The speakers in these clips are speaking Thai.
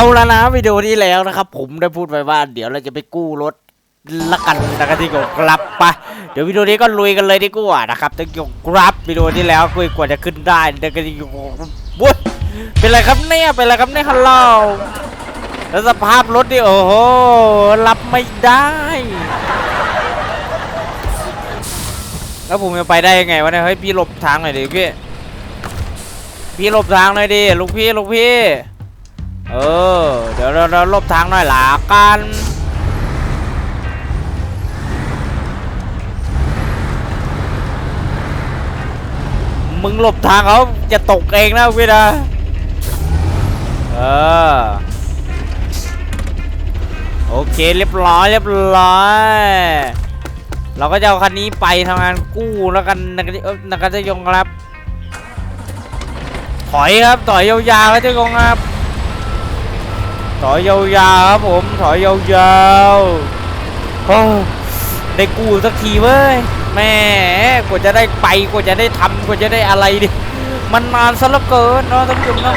เอาแล้วนะวิดีโอที่แล้วนะครับ ผมได้พูดไปว่า เดี๋ยวเราจะไปกู้รถละกันนะครับที่กกรับปะเดี๋ยววิดีโอนี้ก็ลุยกันเลยดีกว่านะครับที่กกรับวิดีโอที่แล้วคุยกว่าจะขึ้นได้เดี๋ยวก็ที่กบุ้ยเป็นไรครับเนี่ยเป็นไรครับเนี่ยฮัลโหลแล้วสภาพรถดิโอ้โหรับไม่ได้ แล้วผมจะไปได้ยังไงวะเนี่ยเฮ้ยพี่หลบทางหน่อยดิพี่พี่หลบทางหน่อยดิลูกพี่ลูกพี่ เออ เดี๋ยวเราเราลบทางหน่อยหละกันมึงหลบทางเขาจะตกเองนะพี่นะเออโอเคเรียบร้อยเรียบร้อย เราก็จะเอาคันนี้ไปทำงานกู้แล้วกันนะครับเอ้ยนะครับเจะยงครับ ถอยครับถอยยาวๆครับเจะยงครับ ถอยยาวๆครับผมถอยยาวๆโอ้ได้กูสักทีเว้ยแม่กว่าจะได้ไปกว่าจะได้ทำกว่าจะได้อะไรดิมันนานซะเหลือเกินเนาะท่านผู้ชมนะ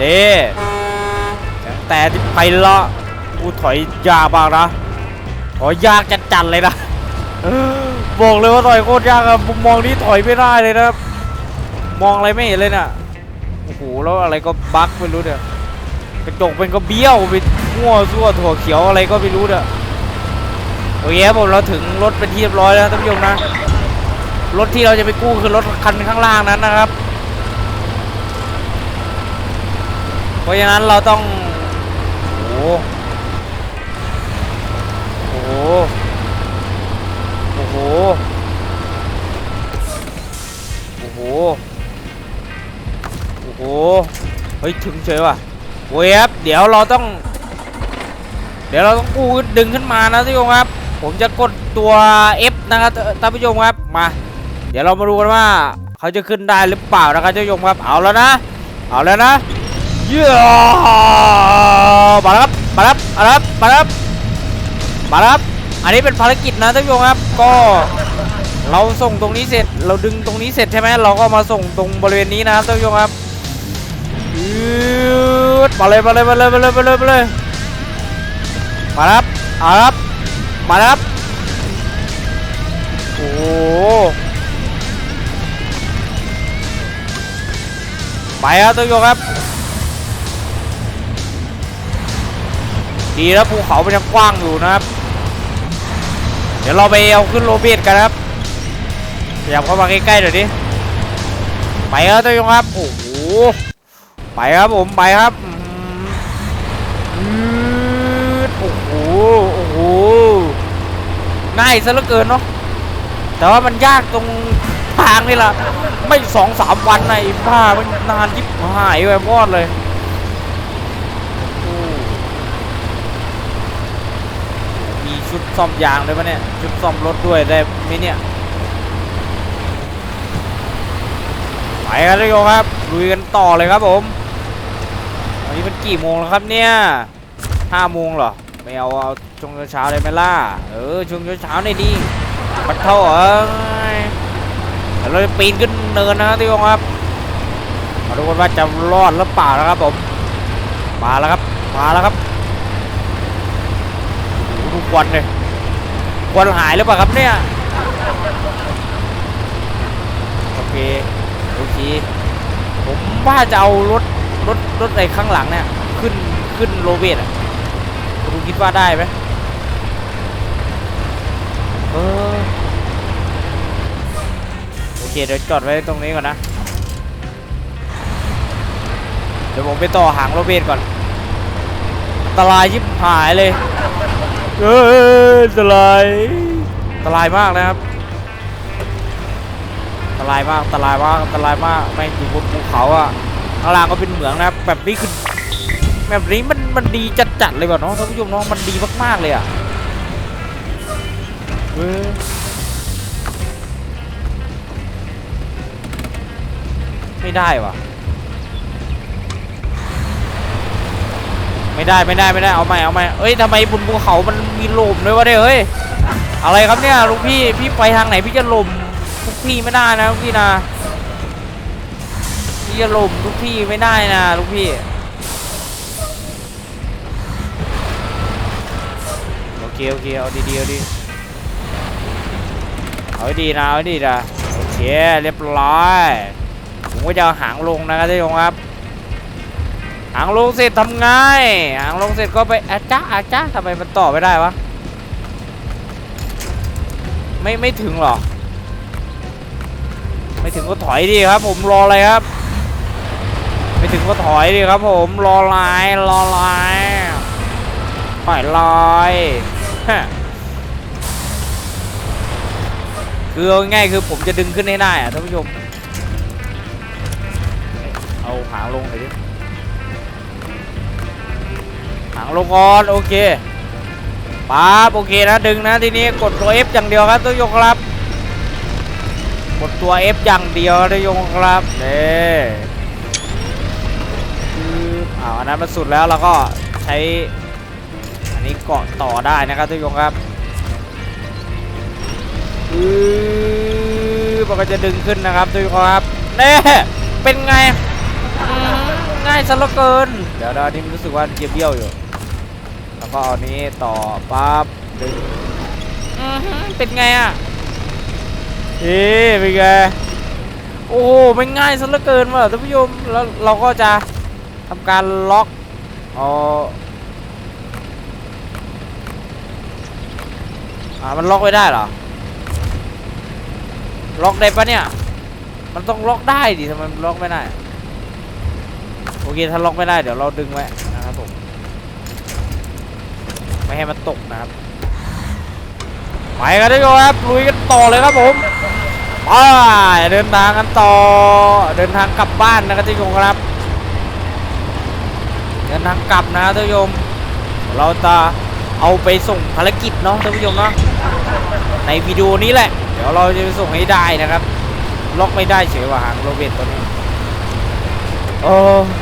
นี่แต่ที่ไปละกูถอยยากมากนะถอยยากจัดๆเลยนะบอกเลยว่าถอยโคตรยากอะมุมมองนี้ถอยไม่ได้เลยนะมองอะไรไม่เห็นเลยน่ะ อ้โหแล้วอะไรก็บั๊กไม่รู้เนี่ยกระจกเป็นก็เบี้ยวไปมั่วซั่วถั่วเขียวอะไรก็ไม่รู้เนี่ยโอเคผมเราถึงรถเป็นที่เรียบร้อยแล้วท่านผู้ชมนะรถที่เราจะไปกู้คือรถคันข้างล่างนั้นนะครับ เพราะฉะนั้นเราต้องโอ้ ฮ้ยถึงเฉยว่ะเว้ยครับเดี๋ยวเราต้อง เดี๋ยวเราต้องกู้ดึงขึ้นมานะท่านผู้ชมครับ ผมจะกดตัว F นะครับท่านผู้ชมครับมา เดี๋ยวเรามาดูกันว่า เขาจะขึ้นได้หรือเปล่านะครับท่านผู้ชมครับเอาแล้วนะ เอาแล้วนะเย้มาครับมาครับมาครับมาครับมาครับอันนี้เป็นภารกิจนะท่านผู้ชมครับ ก็เราส่งตรงนี้เสร็จ เราดึงตรงนี้เสร็จใช่ไหมเราก็มาส่งตรงบริเวณนี้นะครับท่านผู้ชมครับ มาเลยมาเลยมาเลยมาเลยมาเลยมาเลยมาครับเอาครับมาครับโอ้ไปครับท่านผู้ชมครับดีแล้วภูเขามันยังกว้างอยู่นะครับ เดี๋ยวเราไปเอาขึ้นโรเบียตกันนะครับขยับเข้ามาใกล้ๆหน่อยดิไปครับท่านผู้ชมครับโอ้โห ไปครับผมไปครับอืมโอ้โหโอ้โหง่ายซะเหลือเกินเนาะแต่ว่ามันยากตรงทางนี่แหละไม่สองสามวันในะไอ้บ้ามันนานยิบหายไปมอดเลยมีชุดซ่อมยางด้วยปะเนี่ยชุดซ่อมรถด้วยได้ไหมเนี่ยไปกันเลยครับลุยกันต่อเลยครับผม กี่โมงแล้วครับเนี่ยห้าโมงเหรอ ไม่เอาเอาช่วงเช้าเลยไหมล่ะ เออช่วงเช้าในดีปัดเท่าเอ้ยเดี๋ยวเราจะปีนขึ้นเนินนะครับทุกคนครับมาดูกันว่าจะรอดหรือเปล่านะครับผม มาแล้วครับมาแล้วครับดูควันเลยควันหายหรือเปล่าครับเนี่ย โอเคโอเคผมว่าจะเอารถ รถรถไอ้ข้างหลังเนี่ยขึ้นขึ้นโรเบตอะคุณคิดว่าได้ไหมเออโอเคเดี๋ยวจอดไว้ตรงนี้ก่อนนะ เดี๋ยวผมไปต่อหางโรเบตก่อนอันตรายยิบหายเลย เอออันตรายอันตรายมากนะครับอันตรายมากอันตรายมากอันตรายมากไม่งอยู่บนภูเขาอะ ข้างล่างก็เป็นเหมืองนะครับแบบนี้คือแบบนี้มันมันดีจัดจัดเลยว่ะน้องท่านผู้ชมน้องมันดีมากๆเลยอะเว้ยไม่ได้ว่ะ ไม่ได้ไม่ได้ไม่ได้เอาใหม่เอาใหม่เอ้ยทำไมบนภูเขามันมีลมด้วยวะเนี่ยเฮ้ยอะไรครับเนี่ยลุงพี่พี่ไปทางไหนพี่จะลมทุกพี่ไม่ได้นะทุกพี่นะ จะหล่มทุกที่ไม่ได้นะลูกพี่โอเคโอเคเอาดีๆเอาดีเอาดีนะเอาดีนะโอเคเรียบร้อยผมก็จะหางลงนะครับท่านผู้ชมครับหางลงเสร็จทำไงหางลงเสร็จก็ไปอาจ้าอาจ้าทำไมมันต่อไม่ได้วะไม่ไม่ถึงหรอไม่ถึงก็ถอยดีครับ ผมรออะไรครับ ถึงก็ถอยดีครับผมรอลายรอลายถอยลอยคือง่ายคือผมจะดึงขึ้นให้ได้อะท่านผู้ชม เอาหางลงหน่อยดิหางลงก่อนโอเคป๊าบโอเคนะดึงนะทีนี้กดตัว F อย่างเดียวครับทุกยกครับ กดตัว F อย่างเดียวทุกยกครับเนี่ อ้าวอันนั้นมันสุดแล้วเราก็ใช้อันนี้เกาะต่อได้นะครับทุกยกครับอือมันก็จะดึงขึ้นนะครับทุกยกครับเน่เป็นไงง่ายซะเหลือเกิน เดี๋ยวเดี๋ยวอันนี้รู้สึกว่าเยียบี้ยวอยู่ แล้วก็เอานี้ต่อปั๊บดึงอือเป็นไงอะเอ๊เป็นไงโอ้โหมันง่ายซะเหลือเกินว่ะท่านผู้ชมแล้วเราก็จะ ทำการล็อกอาอ่ามันล็อกไว้ได้เหรอ ล็อกได้ปะเนี่ย มันต้องล็อกได้ดิทำไมมันล็อกไม่ได้ โอเค ถ้าล็อกไม่ได้เดี๋ยวเราดึงไว้นะครับผม ไม่ให้มันตกนะครับ ไปกันทุกคนครับ ลุยกันต่อเลยครับผมไปเดินทางกันต่อ เดินทางกลับบ้านนะครับทุกคนครับ เดินทางกลับนะท่านผู้ชมเราจะเอาไปส่งภารกิจเนาะท่านผู้ชมเนาะในวิดีโอนี้แหละ เดี๋ยวเราจะไปส่งให้ได้นะครับ ล็อกไม่ได้เฉยว่าหางโรเบิร์ตตัวนี้โอ้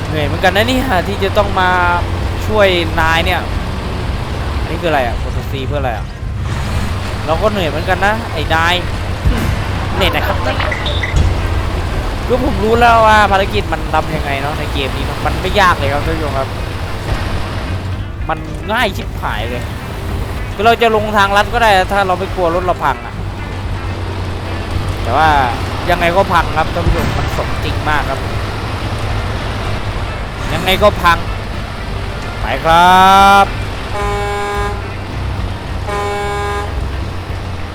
เหนื่อยเหมือนกันนะนี่ยที่จะต้องมาช่วยนายเนี่ยอันนี้คืออะไรอะกดซีเพื่ออะไรอะเราก็เหนื่อยเหมือนกันนะไอ้นายเหน็ตนะครับ คือผมรู้แล้วว่าภารกิจมันทำยังไงเนาะในเกมนี้เนอะมันไม่ยากเลยครับท่านผู้ชมครับ มันง่ายชิบหายเลยคือเราจะลงทางลัดก็ได้ถ้าเราไม่กลัวรถเราพังอะแต่ว่ายังไงก็พังครับท่านผู้ชมมันสมจริงมากครับ ยังไงก็พัง ไปครับ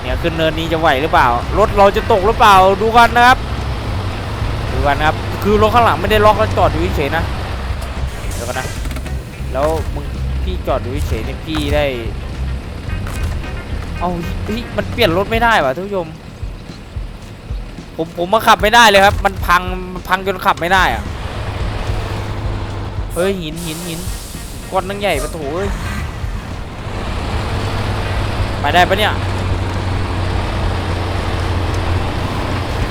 เนี่ยขึ้นเนินนี้จะไหวหรือเปล่ารถเราจะตกหรือเปล่าดูกันนะครับ กันครับ คือรถข้างหลังไม่ได้ล็อกแล้วจอดอยู่เฉยนะเดี๋ยวกันนะแล้วมึงพี่จอดอยู่เฉยเนี่ยพี่ได้ เอาพี่มันเปลี่ยนรถไม่ได้ว่ะท่านผู้ชมผมผมมาขับไม่ได้เลยครับ มันพังมันพังจนขับไม่ได้อะเฮ้ยหินหินหินก้อนนั่งใหญ่ประโถเอ้ยไปได้ปะเนี่ย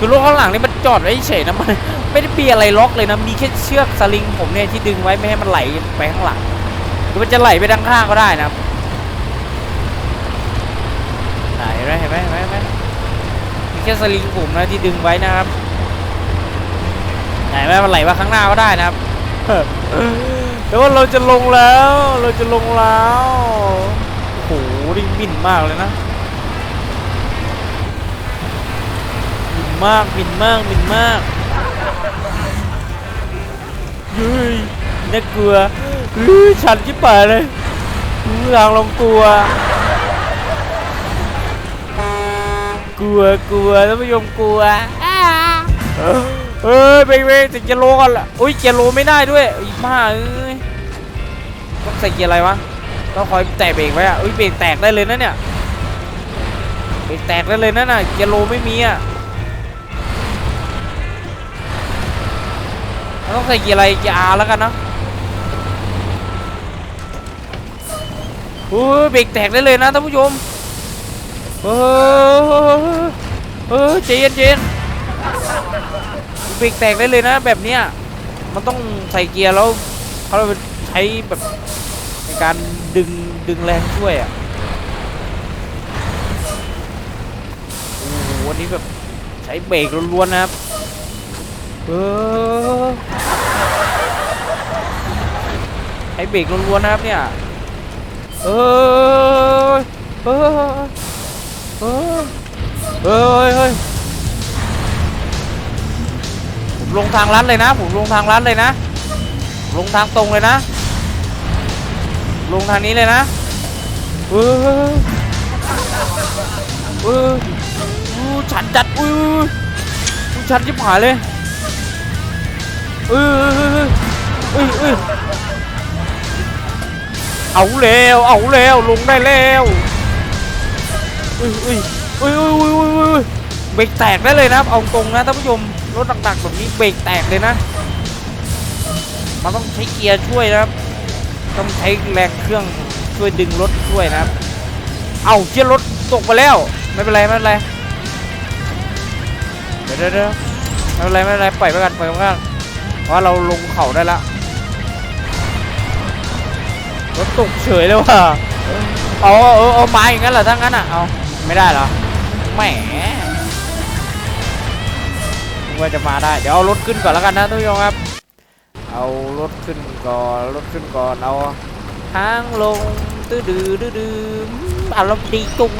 คือรถข้างหลังนี่มันจอดไว้เฉยนะมันไม่ได้มียอะไรล็อกเลยนะมีแค่เชือกสลิงผมเนี่ยที่ดึงไว้ไม่ให้มันไหลไปข้างหลังหรือมันจะไหลไปด้านข้างก็ได้นะครับไหนเห็นไหมเห็นไหมเห็นไหมเห็นไหมมีแค่สลิงผมนะที่ดึงไว้นะครับไหนไหมมันไหลมาข้างหน้าก็ได้นะครับแต่ว่าเราจะลงแล้ว เราจะลงแล้วโอ้โหนี่บิ่นมากเลยนะ มากบินมากบินมากยุ้ยน่ากลัวอุ้ยชันชิบหาเลยอุ้ยลังลงกลัว กลัวกลัวท่านผู้ชมกลัวเอ้ยเบรกเบรกจะเกียร์โลก่อนละอุ้ยเกียร์โลไม่ได้ด้วยอีบ้าเอ้ยต้องใส่เกียร์อะไรวะต้องคอยแตะเบรกไว้อะอุ้ยเบรกแตกได้เลยนะเนี่ยเบรกแตกได้เลยนะน่ะเกียร์โลไม่มีอะ มันต้องใส่เกียร์อะไรเกียร์ R แล้วกันนะโอ้เบรกแตกได้เลยนะท่านผู้ชมเออเออใจเย็นใจเย็นเบรกแตกได้เลยนะ แบบเนี้ยมันต้องใส่เกียร์แล้วเขาใช้แบบในการดึงดึงแรงช่วยอะโอ้โหวันนี้แบบใช้เบรกล้วนๆนะครับ เออไอเบรกล้วนๆนะครับเนี่ย เออเออเออเฮ้ยเฮ้ยผมลงทางลัดเลยนะ ผมลงทางลัดเลยนะ ลงทางตรงเลยนะ ลงทางนี้เลยนะ เออเอออู้ฉันจัดอุ้ยอุ้ยอุ้ยฉันจิบหายเลย เออเออเออเออเอาแล้วเอาแล้วลงได้แล้วอุ้ยอุ้ยอุ้ยอุ้ยอุ้ยอุ้ยอุ้ยเบรกแตกได้เลยนะครับเอาตรงนะท่านผู้ชมรถหนักๆแบบนี้เบรกแตกเลยนะมันต้องใช้เกียร์ช่วยนะครับ ต้องใช้แรงเครื่องช่วยดึงรถช่วยนะครับ เอาเกียร์รถตกไปแล้วไม่เป็นไรไม่เป็นไรเดี๋ยวเดี๋ยวไม่เป็นไรไม่เป็นไรปล่อยไปกันปล่อยไปกัน ว่าเราลงเขาได้แล้วรถตกเฉยเลยว่ะเอาเออเอาไม้อย่างนั้นเหรอถ้างั้นอะเอาไม่ได้เหรอแหมนึกว่าจะมาได้เดี๋ยวเอารถขึ้นก่อนแล้วกันนะทุกท่านครับ เอารถขึ้นก่อนรถขึ้นก่อนเอาทางลงตื้อดื้อดื้อดื้ออารมณ์ดีจุง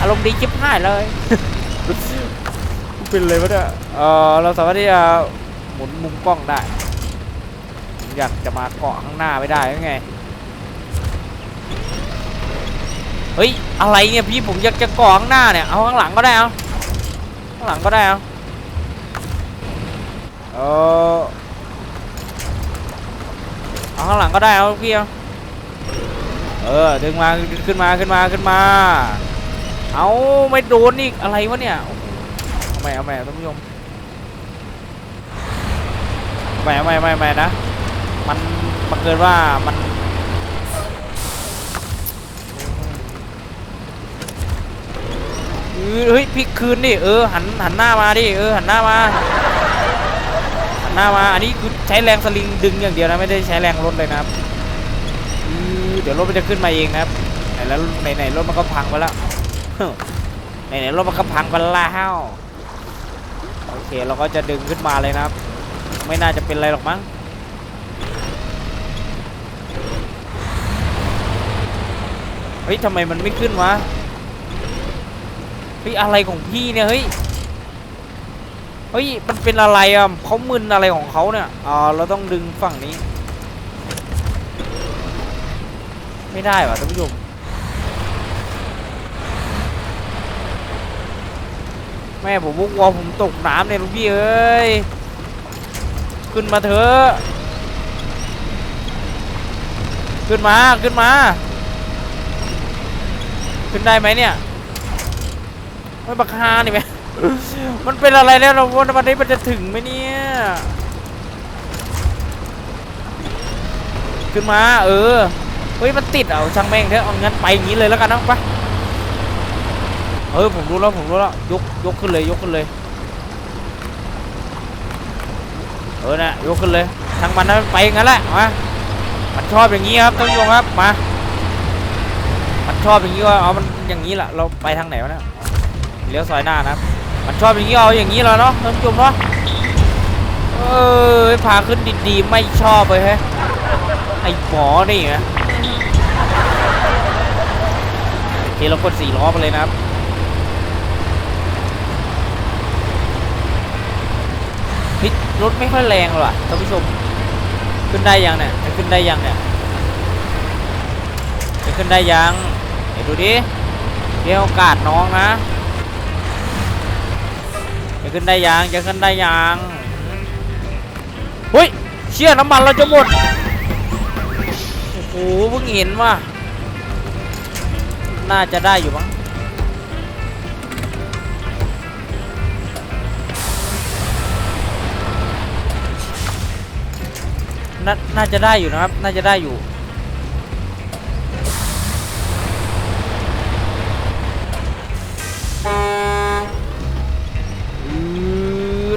อารมณ์ดีจิบหายเลยเป็นเลยวะเนี่ยเออเราสามารถที่จะ หมุนมุมกล้องได้ผมอยากจะมาเกาะข้างหน้าไม่ได้ยังไงเฮ้ยอะไรเนี่ยพี่ผมอยากจะเกาะข้างหน้าเนี่ยเอาข้างหลังก็ได้เอาข้างหลังก็ได้เอาเออเอาข้างหลังก็ได้เอาพี่เอาเออดึงมาขึ้นมาขึ้นมาขึ้นมา เอาไม่โดนอีกอะไรวะเนี่ยเอาใหม่เอาใหม่ท่านผู้ชม เอาใหม่เอาใหม่เอาใหม่เอาใหม่นะ มันบังเกิดว่ามันเฮ้ยพลิกคืนดิเออหันหันหน้ามาดิเออหันหน้ามาหันหน้ามาอันนี้คือใช้แรงสลิงดึงอย่างเดียวนะไม่ได้ใช้แรงรถเลยนะครับเดี๋ยวรถมันจะขึ้นมาเองนะครับไหนแล้วไหนไหนรถมันก็พังไปแล้วไหนไหนรถมันก็พังไปแล้วโอเคเราก็จะดึงขึ้นมาเลยนะครับ ไม่น่าจะเป็นอะไรหรอกมั้งเฮ้ยทำไมมันไม่ขึ้นวะเฮ้ยอะไรของพี่เนี่ยเฮ้ยเฮ้ยมันเป็นอะไรอะเขามึนอะไรของเขาเนี่ยอ่าเราต้องดึงฝั่งนี้ ไม่ได้ว่ะท่านผู้ชมแม่ผมวุกวอผมตกน้ำเนี่ยลูกพี่เอ้ย ขึ้นมาเถอะขึ้นมาขึ้นมา ขึ้นได้ไหมเนี่ยไม่บักฮานี่ไหมมันเป็นอะไรแล้วเราวันวันนี้มันจะถึงไหมเนี่ยขึ้นมา เออเฮ้ยมันติดเอาช่างแม่งเถอะเอางั้นไปอย่างนี้เลยแล้วกันนะไปเออผมรู้แล้วผมรู้แล้วยกยกขึ้นเลยยกขึ้นเลย เออนะยกขึ้นเลยทางมันนะไปงั้นแหละมามันชอบอย่างนี้ครับท่านผู้ชมครับมามันชอบอย่างนี้ก็เอามันอย่างนี้แหละเราไปทางไหนวะเนี่ยเลี้ยวซอยหน้านะครับมันชอบอย่างนี้เอาอย่างนี้แล้วเนาะท่านผู้ชมเนาะเออพาขึ้นดีๆไม่ชอบเลยฮะไอ้หมอนี่นะโอเคเรากดสี่ล้อไปเลยนะครับ ฮ้ยรถไม่ค่อยแรงเลยว่ะท่านผู้ชม ขึ้นได้ยังเนี่ยขึ้นได้ยังเนี่ยจะขึ้นได้ยังเดี๋ยวดูดิเดี๋ยวโอกาสน้องนะจะขึ้นได้ยังจะขึ้นได้ยังเฮ้ยเชี่ยน้ำมันเราจะหมดโอ้โหเพิ่งเห็นว่าน่าจะได้อยู่มั้ง นาน่าจะได้อยู่นะครับ น่าจะได้อยู่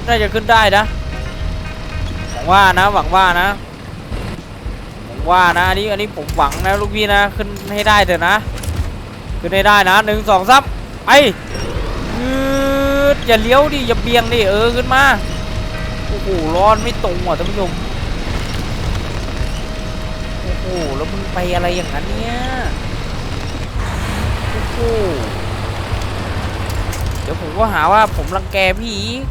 น่าจะขึ้นได้นะ หวังว่านะ หวังว่านะ หวังว่านะ อันนี้ อันนี้ผมหวังนะลูกพี่นะ ขึ้นให้ได้เถอะนะ ขึ้นให้ได้นะหนึ่งสองสามไอืออย่าเลี้ยวดิ อย่าเบี่ยงดิ เออ ขึ้นมา โอ้โหร้อนไม่ตรงว่ะท่านผู้ชม หแล้วมึงไปอะไรอย่างนั้นเนี่ยโอ้โหเดี๋ยวผมก็หาว่าผมรังแกพี่อีก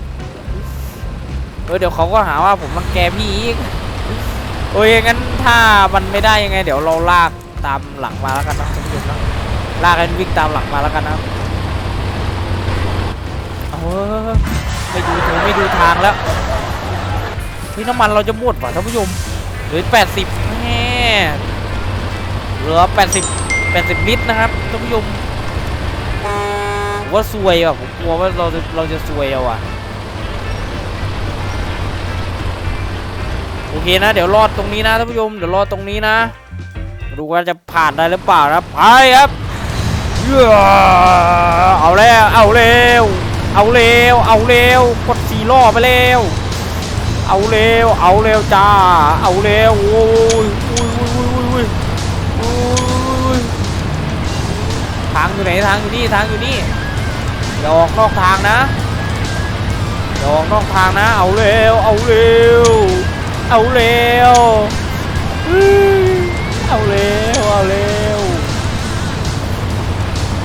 เออเดี๋ยวเขาก็หาว่าผมรังแกพี่อีกโอ้ยงั้นถ้ามันไม่ได้ยังไง เดี๋ยวเราลากตามหลังมาแล้วกันนะท่านผู้ชมนะลากกันวิ่งตามหลังมาแล้วกันนะเอาเว้ไม่ดูถึงไม่ดูทางแล้วนี่น้ำมันเราจะหมดว่ะท่านผู้ชมเหลือแปดสิบแม่ เหลือแปดสิบแปดสิบลิตรนะครับท่านผู้ชมผมว่าซวยอะผมกลัวว่าเราเราจะซวยเอาอะโอเคนะเดี๋ยวรอดตรงนี้นะท่านผู้ชมเดี๋ยวรอดตรงนี้นะ ดูว่าจะผ่านได้หรือเปล่านะไปครับเย้เอาแล้วเอาเร็วเอาเร็วเอาเร็วกดสี่ล้อไปเร็วเอาเร็วเอาเร็วจ้า เอาเร็วโอ้ย ทางอยู่ไหนทางอยู่นี่ทางอยู่นี่อย่าออกนอกทางนะอย่าออกนอกทางนะ เอาเร็วเอาเร็วเอาเร็วเอาเร็วเอาเร็ว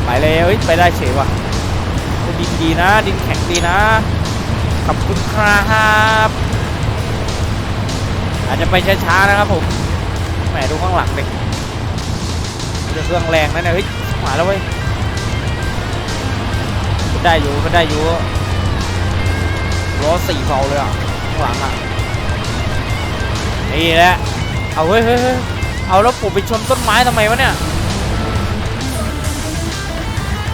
ไปเร็วเฮ้ยไปได้เฉยว่ะดินดีนะ ดินแข็งดีนะขอบคุณครับอาจจะไปช้าๆนะครับผมแหมดูข้างหลังดิเรือเครื่องแรงนะเนี่ยเฮ้ย มาแล้วเว้ยก็ได้อยู่ก็ได้อยู่ล้อสี่เผาเลยอะข้างหลังอะนี่แหละเอาเฮ้ยเฮ้ยเอาแล้วผมไปชนต้นไม้ทำไมวะเนี่ย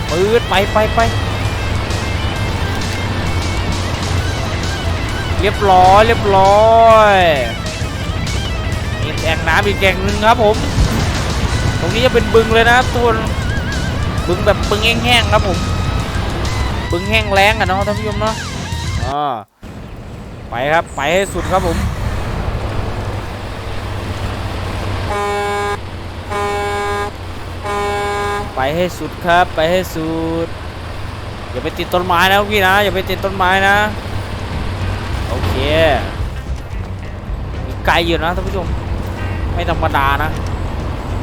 ปืดไปไปไปเรียบร้อยเรียบร้อยมีแอ่งน้ำอีกแอ่งหนึ่งครับผม ตรงนี้จะเป็นบึงเลยนะทุกคน บึงแบบบึงแห้งๆครับผมบึงแห้งแล้งอะเนาะท่านผู้ชมเนาะอ่าไปครับไปให้สุดครับผมไปให้สุดครับไปให้สุดอย่าไปติดต้นไม้นะพี่นะอย่าไปติดต้นไม้นะโอเคไกลอยู่นะท่านผู้ชมไม่ธรรมดานะ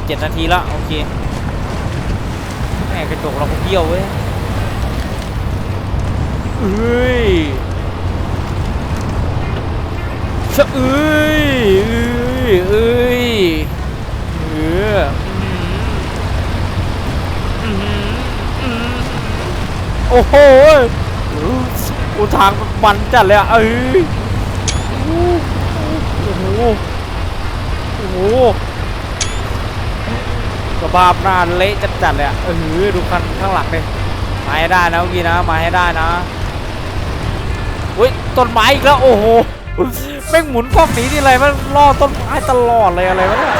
เจ็ดนาทีแล้วโอเค มกระจกเราก็เบี้ยวเว้ยเอ้ยชะเอ้ยเอ้ยเอ้ยเออโอ้โหโอ้ทางมันจัดเลยอะเอ้ยโอ้โหโอ้โหโอ้โหสภาพหน้าเละจัด จัดเลยอะเออดูคันข้างหลังเลยมาให้ได้นะเมื่อกี้นะมาให้ได้นะอุ้ยต้นไม้อีกแล้วโอ้โหแม่งหมุนพวกนี้ที่ไรมันล่อต้นไม้ตลอดเลยอะไรวะเนี่ย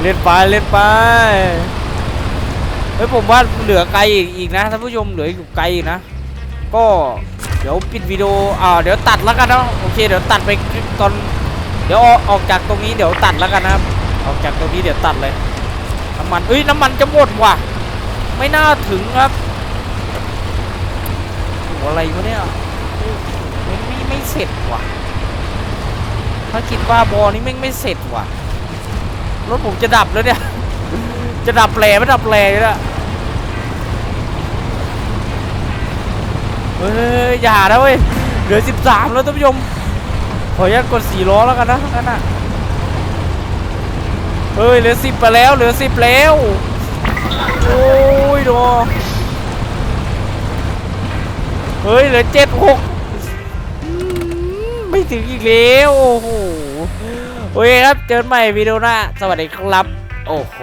เล่นไปเล่นไปเฮ้ยผมว่าเหลือไกลอีกอีกนะท่านผู้ชมเหลืออยู่ไกลอีกนะ ก็เดี๋ยวปิดวิดีโออ่าเดี๋ยวตัดแล้วกันเนาะโอเคเดี๋ยวตัดไปตอน ดี๋ยวออกออกจากตรงนี้เดี๋ยวตัดแล้วกันนะครับ ออกจากตรงนี้เดี๋ยวตัดเลยน้ำมันเอ้ยน้ำมันจะหมดว่ะ ไม่น่าถึงครับโอ้อะไรวะเนี่ยไม่ไม่ไม่เสร็จว่ะถ้าคิดว่าบอนี่แม่ไม่เสร็จว่ะรถผมจะดับแล้วเนี่ย จะดับแหล่ไม่ดับแหล่เลยอะเฮ้ยอย่านะเว้ยเหลือ 13 แล้วท่านผู้ชม ออนุญาตกด4ล้อแล้วกันนะงั้นน่ะเฮ้ยเหลือ10ไปแล้วเหลือ10แล้วโอ้ยดูเฮ้ยเหลือ7 6อืมไม่ถึงอีกแล้วโอ้โหโอเคครับเจอกันใหม่วิดีโอหน้าสวัสดีครับ โอ้โห